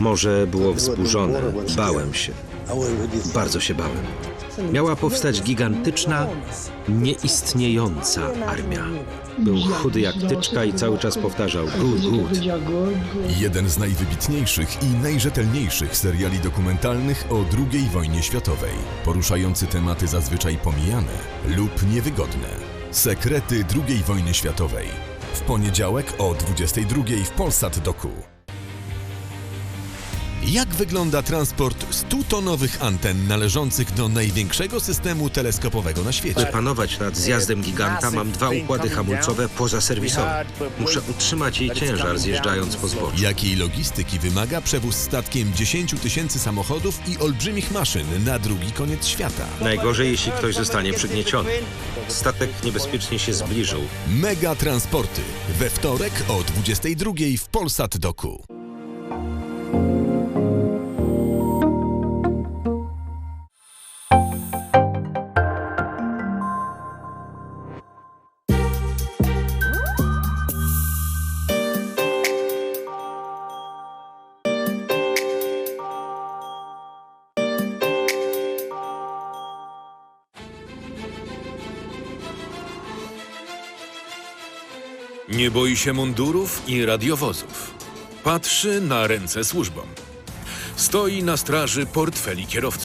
Morze było wzburzone. Bałem się. Bardzo się bałem. Miała powstać gigantyczna, nieistniejąca armia. Był chudy jak tyczka i cały czas powtarzał good, good. Jeden z najwybitniejszych i najrzetelniejszych seriali dokumentalnych o II wojnie światowej, poruszający tematy zazwyczaj pomijane lub niewygodne. Sekrety II wojny światowej. W poniedziałek o 22 w Polsat Doku. Jak wygląda transport 100-tonowych anten należących do największego systemu teleskopowego na By świecie? panować nad zjazdem giganta, mam dwa układy hamulcowe pozaserwisowe. Muszę utrzymać jej ciężar zjeżdżając po zboczu. Jakiej logistyki wymaga przewóz statkiem 10 tysięcy samochodów i olbrzymich maszyn na drugi koniec świata? Najgorzej, jeśli ktoś zostanie przygnieciony. Statek niebezpiecznie się zbliżył. Mega Transporty we wtorek o 22 w Polsat Doku. Nie boi się mundurów i radiowozów. Patrzy na ręce służbom. Stoi na straży portfeli kierowców.